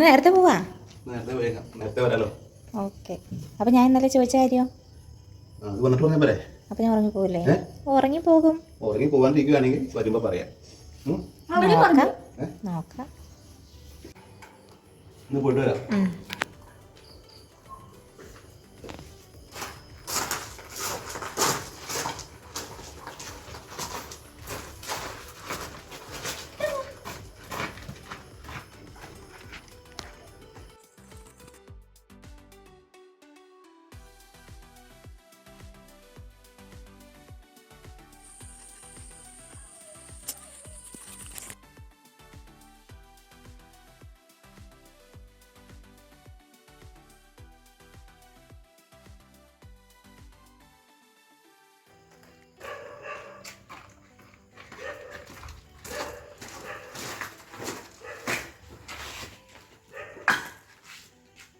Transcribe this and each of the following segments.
നേരത്തെ പോവാ? നേരത്തെ നേരത്തെ വരാലോ. ഓക്കെ. അപ്പൊ ഞാൻ ഇന്നലെ ചോദിച്ച കാര്യം? അപ്പൊ ഞാൻ ഉറങ്ങിപ്പോകില്ലേ ഉറങ്ങി പോകും. ഉറങ്ങി പോകാണ്ടിരിക്കുകയാണെങ്കിൽ വരുമ്പോ പറയാം? നോക്കാം? നോക്കാം. പോയിട്ട് വരാം.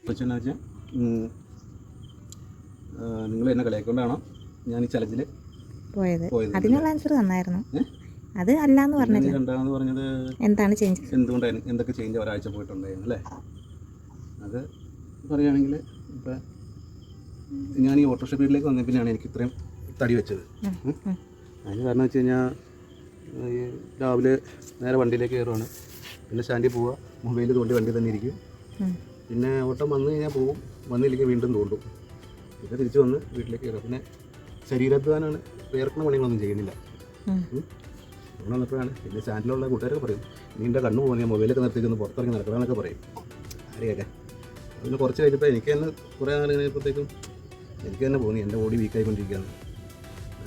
ഉം. കൊച്ചെന്നു വെച്ചാൽ നിങ്ങൾ എന്നെ കളിയാക്കൊണ്ടാണോ ഞാൻ ഈ ചലഞ്ചിൽ പോയത്? അതിനുള്ള ആൻസർ തന്നായിരുന്നു? അത് അല്ലാന്ന് രണ്ടാമെന്ന് പറഞ്ഞത്. എന്താണ് ചേഞ്ച് എന്തുകൊണ്ടായിരുന്നു എന്തൊക്കെ ചേഞ്ച് ഒരാഴ്ച പോയിട്ടുണ്ടായിരുന്നു അല്ലേ? അത് പറയുകയാണെങ്കിൽ ഇപ്പം ഞാൻ ഈ ഓട്ടോറിക്ഷ ഫീൽഡിലേക്ക് വന്ന പിന്നെയാണ് എനിക്ക് ഇത്രയും തടി വെച്ചത്. അതിന് കാരണം വെച്ച് കഴിഞ്ഞാൽ രാവിലെ നേരെ വണ്ടിയിലേക്ക് കയറുവാണ്. പിന്നെ സ്റ്റാൻഡിൽ പോവുക മൊബൈൽ തോണ്ടി വണ്ടി തന്നെ ഇരിക്കും. പിന്നെ ഓട്ടം വന്നു കഴിഞ്ഞാൽ പോകും. വന്നില്ലെങ്കിൽ വീണ്ടും തോണ്ടും പിന്നെ തിരിച്ചു വന്ന് വീട്ടിലേക്ക് കയറും. പിന്നെ ശരീരാധ്വാനമാണ്. വേർക്കുന്ന പണികളൊന്നും ചെയ്യുന്നില്ല. ഇവിടെ വന്നപ്പോഴാണ് പിന്നെ ചാനലിലുള്ള കൂട്ടുകാരൊക്കെ പറയും നീന്റെ കണ്ണു പോകുന്ന മൊബൈലൊക്കെ നിർത്തിച്ചൊന്ന് പുറത്തിറങ്ങി നടക്കണമെന്നൊക്കെ പറയും. ആരെയൊക്കെ? അതിന് കുറച്ച് കഴിഞ്ഞപ്പോൾ എനിക്ക് തന്നെ കുറേ നാൾ കഴിഞ്ഞപ്പോഴത്തേക്കും എനിക്ക് തന്നെ തോന്നി എന്റെ ബോഡി വീക്കായിക്കൊണ്ടിരിക്കുകയാണ്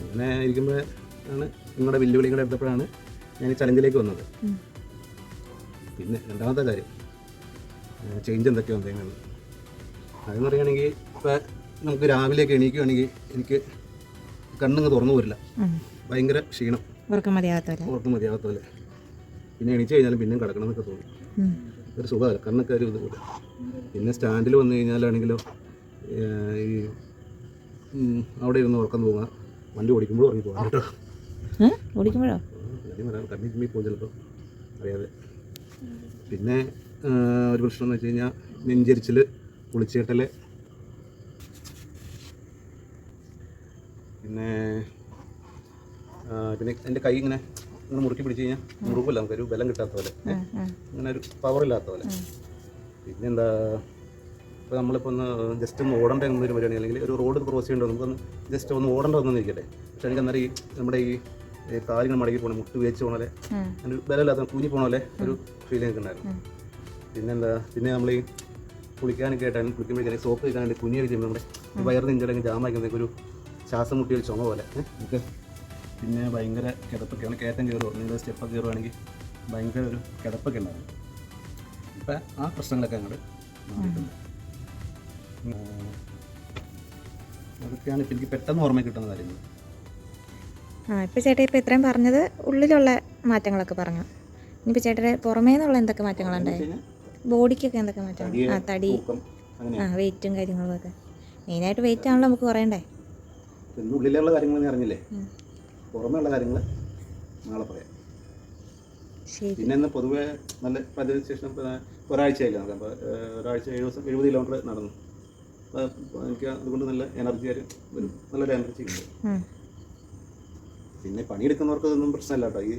അങ്ങനെ ഇരിക്കുമ്പോൾ ആണ് നിങ്ങളുടെ വെല്ലുവിളികൾ എടുത്തപ്പോഴാണ് ഞാൻ ഈ ചലഞ്ചിലേക്ക് വന്നത്. പിന്നെ രണ്ടാമത്തെ കാര്യം ചേഞ്ച് എന്തൊക്കെ എന്തെങ്കിലും അതെന്ന് പറയുകയാണെങ്കിൽ ഇപ്പോൾ നമുക്ക് രാവിലെയൊക്കെ എണീക്കുകയാണെങ്കിൽ എനിക്ക് കണ്ണങ്ങ് തുറന്നു പോരില്ല. ഭയങ്കര ക്ഷീണം. ഉറക്കം മതിയാകാത്ത ഉറക്കം മതിയാകത്ത പോലെ. പിന്നെ എണീച്ച് കഴിഞ്ഞാലും പിന്നെയും കിടക്കണം എന്നൊക്കെ തോന്നും. ഒരു സുഖമല്ല. കണ്ണൊക്കെ ഒരു ഇത് പോലെ. പിന്നെ സ്റ്റാൻഡിൽ വന്നു കഴിഞ്ഞാലാണെങ്കിലോ ഈ അവിടെ ഇരുന്ന് ഉറക്കം തൂങ്ങുക. വണ്ടി ഓടിക്കുമ്പോഴും ഉറങ്ങി പോകാം കേട്ടോ. ഓടിക്കുമ്പോഴോ? കണ്ണിൽ പോകും ചിലപ്പോൾ അറിയാതെ. പിന്നെ ഒരു പ്രശ്നം എന്ന് വെച്ച് കഴിഞ്ഞാൽ നെഞ്ചരിച്ചിൽ കുളിച്ചേട്ടൽ പിന്നെ പിന്നെ എന്റെ കൈ ഇങ്ങനെ ഇങ്ങനെ മുറുക്കി പിടിച്ച് കഴിഞ്ഞാൽ മുറുകില്ല നമുക്കൊരു ബലം കിട്ടാത്ത പോലെ. അങ്ങനെ ഒരു പവർ ഇല്ലാത്ത പോലെ. പിന്നെന്താ ഇപ്പോൾ നമ്മളിപ്പോൾ ഒന്ന് ജസ്റ്റ് ഒന്ന് ഓടേണ്ട എന്നൊരു പരിപാടി അല്ലെങ്കിൽ ഒരു റോഡ് ക്രോസ് ചെയ്യേണ്ടത് നമുക്കൊന്ന് ജസ്റ്റ് ഒന്ന് ഓടേണ്ട ഒന്നും ഇരിക്കട്ടെ പക്ഷേ എനിക്ക് അന്നേരം ഈ നമ്മുടെ ഈ കാലിന് കാലിങ്ങനെ മടങ്ങി പോകണം മുട്ട് വേച്ച് പോകണ പോലെ ഒരു ബലമില്ലാത്ത കൂഞ്ഞി പോകണ ഒരു ഫീലിംഗ് ഉണ്ടായിരുന്നു. ഉം. പിന്നെന്താ? പിന്നെ നമ്മൾ ഈ കുളിക്കാനൊക്കെ ആയിട്ടാണ് കുളിക്കുമ്പോഴേക്കും സോപ്പ് കഴിക്കാനായിട്ട് കുഞ്ഞൊക്കെ ചെയ്യുമ്പോൾ നമ്മുടെ വയറിന് ഇഞ്ചിടങ്ങ് ജാമാക്കുമ്പോഴേക്കും ഒരു ശ്വാസം മുട്ടിയ ഒരു ചുമ പോലെ. നമുക്ക് പിന്നെ ഭയങ്കര കിടപ്പൊക്കെയാണ് കയറ്റം കയറുമോ നിങ്ങൾ സ്റ്റെപ്പൊക്കെ കയറുവാണെങ്കിൽ ഭയങ്കര ഒരു കിടപ്പൊക്കെ ഉണ്ടായിരുന്നു ഇപ്പം ആ പ്രശ്നങ്ങളൊക്കെ അങ്ങോട്ട് മാറിയിട്ടുണ്ട്. അതൊക്കെയാണ് ഇപ്പം എനിക്ക് പെട്ടെന്ന് ഓർമ്മ കിട്ടുന്ന കാര്യങ്ങൾ. ആ ഇപ്പം ചേട്ടാ ഇപ്പം ഇത്രയും പറഞ്ഞത് ഉള്ളിലുള്ള മാറ്റങ്ങളൊക്കെ പറഞ്ഞു. ഇനിയിപ്പോൾ ചേട്ടന്റെ പുറമേ നിന്നുള്ള എന്തൊക്കെ മാറ്റങ്ങളുണ്ടായി? ബോഡിക്കൊക്കെ എന്തൊക്കെ മാറ്റം? ആ തടി. ആ വെയിറ്റും കാര്യങ്ങളും ഒക്കെ മെയിനായിട്ട് വെയിറ്റ് ആണല്ലോ നമുക്ക് കുറയണ്ടേ? പിന്നെ ഉള്ളിലുള്ള കാര്യങ്ങൾ അറിഞ്ഞില്ലേ? പുറമെയുള്ള കാര്യങ്ങൾ നാളെ പറയാം. പിന്നെ ഇന്ന് പൊതുവെ നല്ല പതിനു ശേഷം ഒരാഴ്ചയായില്ല നമുക്ക് അപ്പോൾ ഒരാഴ്ച ഏഴ് ദിവസം എഴുപത് കിലോമീറ്റർ നടന്നു. എനിക്ക് അതുകൊണ്ട് നല്ല എനർജി ഒരു നല്ലൊരു എനർജി ഉണ്ട്. പിന്നെ പണിയെടുക്കുന്നവർക്ക് ഇതൊന്നും പ്രശ്നമില്ല കേട്ടോ. ഈ